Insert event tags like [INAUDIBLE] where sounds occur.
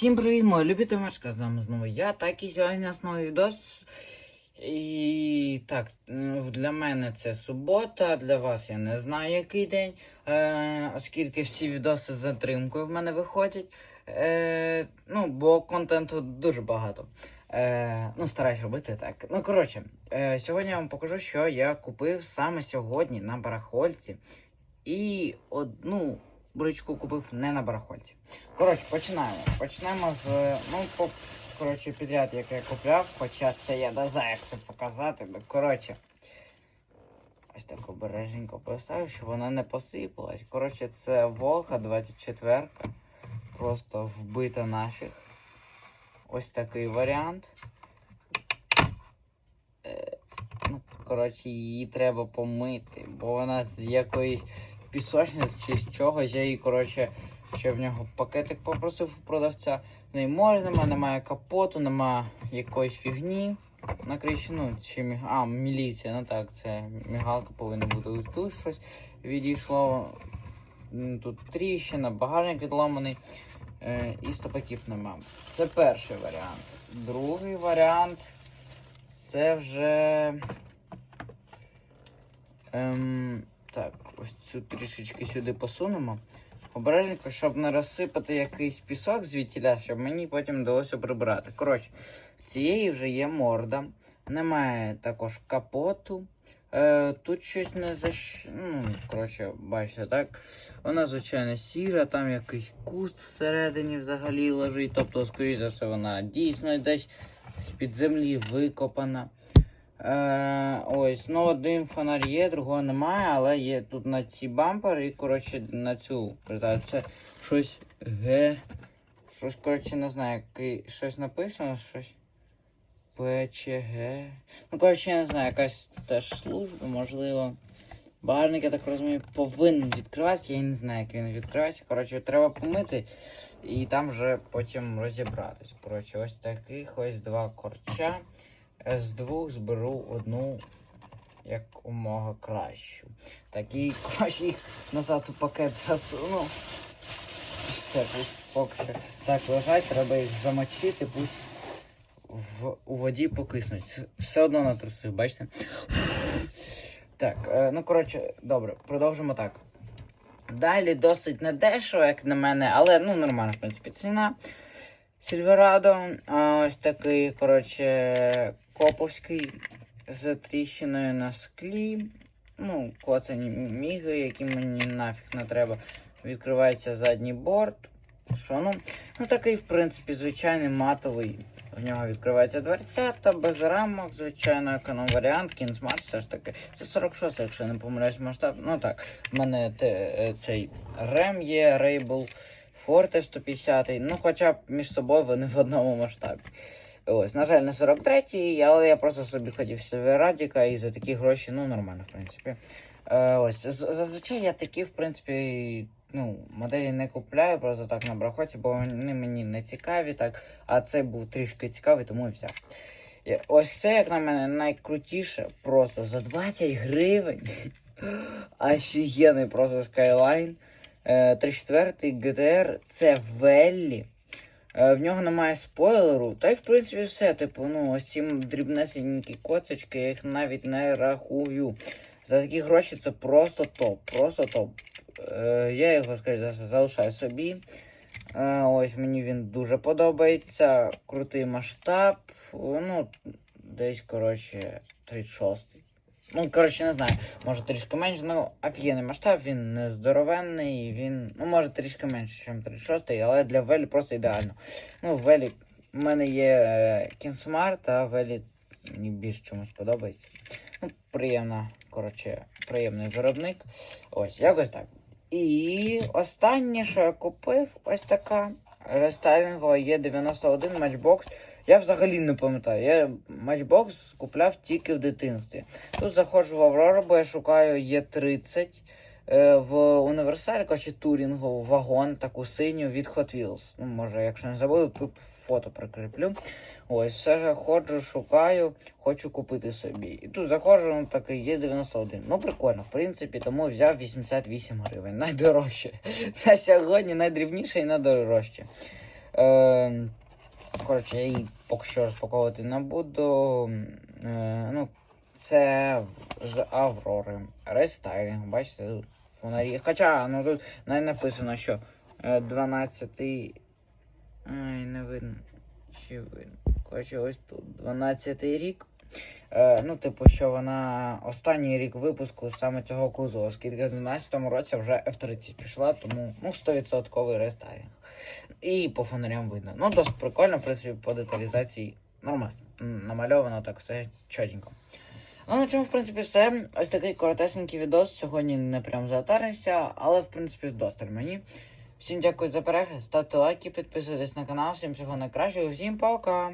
Всім привіт, мої любі тимачка, з нами знову я, так і сьогодні основний відос. І так, для мене це субота, для вас я не знаю який день, е, оскільки всі відоси з затримкою в мене виходять. Е, ну, бо контенту дуже багато. Е, ну, стараюсь робити так. Ну, коротше, е, сьогодні я вам покажу, що я купив саме сьогодні на барахольці. І одну бричку купив не на барахольці. Коротше, починаємо. Почнемо з. Ну, по, коротше, підряд, як я купляв, хоча це я не знаю, як це показати. Ну, коротше. Ось так обережненько поставив, щоб вона не посипалась. Коротше, це Волга 24. Просто вбита нафіг. Ось такий варіант. Е, ну, коротше, її треба помити, бо вона з якоїсь пісочниці чи з чогось. Я її, коротше, ще в нього пакетик попросив у продавця. В неї можна, нема, немає капоту, немає якоїсь фігні. На криші, ну, чи міг... А, міліція, ну так, це мігалка повинна бути. Тут щось відійшло. Тут тріщина, багажник відломаний. Е, і стопаків нема. Це перший варіант. Другий варіант це вже. Ем, так, ось цю трішечки сюди посунемо. Обережненько, щоб не розсипати якийсь пісок звідтіля, щоб мені потім вдалося прибрати. Коротше, в цієї вже є морда. Немає також капоту. Е, тут щось не защ... Ну, коротше, бачите, так? Вона, звичайно, сіра, там якийсь куст всередині взагалі лежить. Тобто, скоріш за все, вона дійсно десь з-під землі викопана. Е, ось, ну один фонарь є, другого немає, але є тут на ці бампери і, коротше, на цю. Це щось Г. Щось, коротше, не знаю, який, щось написано, щось. ПЧГ. Ну, коротше, я не знаю, якась теж служба, можливо. Багажник, я так розумію, повинен відкриватися. Я не знаю, як він відкривається. Коротше, треба помити і там вже потім розібратись. Коротше, ось таких ось два корча. З двох зберу одну як умога кращу. Такий коротше, їх назад у пакет засуну. Все, пусть поки так лежать, треба їх замочити, пусть в, у воді покиснуть. Все одно на трусах, бачите? Так, е, ну коротше, добре, продовжимо так. Далі досить недешево, як на мене, але ну нормальна, в принципі, ціна. Сільверадо, ось такий, коротше, коповський з тріщиною на склі. Ну, коцані міги, які мені нафіг не треба. Відкривається задній борт. Що, ну, ну такий, в принципі, звичайний матовий. В нього відкривається дверцята, без рамок, звичайно, економ варіант, кінзмат, все ж таки. Це 46, якщо я не помиляюсь масштаб. Ну так, в мене те, цей рем є, Рейбл. Форте 150, ну хоча б між собою вони в одному масштабі. Ось, на жаль, не 43-й, але я просто собі хотів Сильверадіка і за такі гроші, ну, нормально, в принципі. Е, ось, зазвичай я такі, в принципі, ну, моделі не купляю, просто так на брахоці, бо вони мені не цікаві, так, а цей був трішки цікавий, тому і взяв. І Ось це, як на мене, найкрутіше, просто за 20 гривень. [GASPS] Офігенний просто Skyline. Е, 34 GTR це Веллі. Е, В нього немає спойлеру. Та й в принципі все. Типу, ну, ось ці дрібнесенькі коцочки, я їх навіть не рахую. За такі гроші це просто топ. Просто топ. Е, я його, скоріш за все, залишаю собі. Е, ось мені він дуже подобається. Крутий масштаб. Ну, десь, коротше, 36. Ну, коротше, не знаю. Може трішки менше, ну офігенний масштаб, він не здоровенний, він. Ну, може трішки менше, ніж 36, але для Велі просто ідеально. Ну, Велі в мене є е, Кінсмарт, а Велі мені більш чомусь подобається. Ну, приємна, коротше, приємний виробник. Ось, якось так. І останнє, що я купив, ось така рестайлінгова Є91 матчбокс. Я взагалі не пам'ятаю. Я матчбокс купляв тільки в дитинстві. Тут заходжу в Аврору, бо я шукаю Є30 е, в універсалі, чи турінгову вагон, таку синю від Hot Wheels. Ну, може, якщо не забуду, тут фото прикріплю. Ось, все ходжу, шукаю, хочу купити собі. І тут заходжу, ну такий є 91. Ну, прикольно, в принципі, тому взяв 88 гривень. Найдорожче. На сьогодні найдрібніше і найдорожче. Е, коротше, я її поки що розпаковувати не буду. Е, ну, це з Аврори. Рестайлінг, бачите, тут фонарі. Хоча, ну тут навіть написано, що е, 12. Ай, не видно. Чи видно? Коротше, ось тут 12 рік. Е, ну, типу, що вона останній рік випуску саме цього кузова, оскільки в 12-му році вже F30 пішла, тому ну, 100% рестайлінг. І по фонарям видно. Ну, досить прикольно, в принципі, по деталізації нормально. Намальовано так все чотенько. Ну, на цьому, в принципі, все. Ось такий коротесенький відос. Сьогодні не прям затарився, але в принципі вдосталь мені. Всім дякую за перегляд, ставте лайки, підписуйтесь на канал, всім всього найкращого, всім пока!